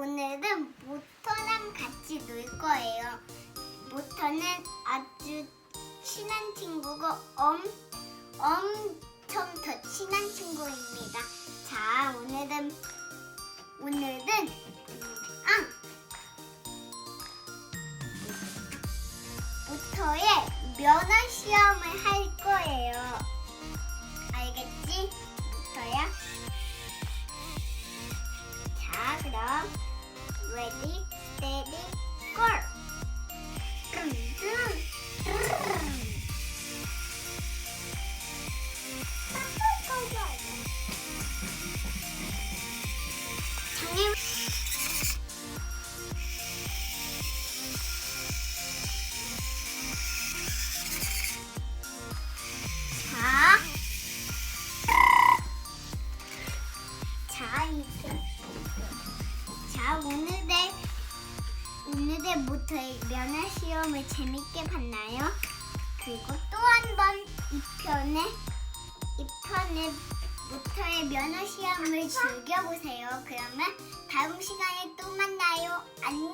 오늘은 모터랑 같이 놀 거예요. 모터는 아주 친한 친구고 엄, 엄청 더 친한 친구입니다. 자, 오늘은 오늘은 음, 앙 모터의 면허 시험을 할 거예요. 자, 이제. 자, 오늘의 오늘의 모터의 면허 시험을 재밌게 봤나요? 그리고 또 한 번 이 편에 이 편에 모터의 면허 시험을 즐겨보세요. 그러면 다음 시간에 또 만나요. 안녕.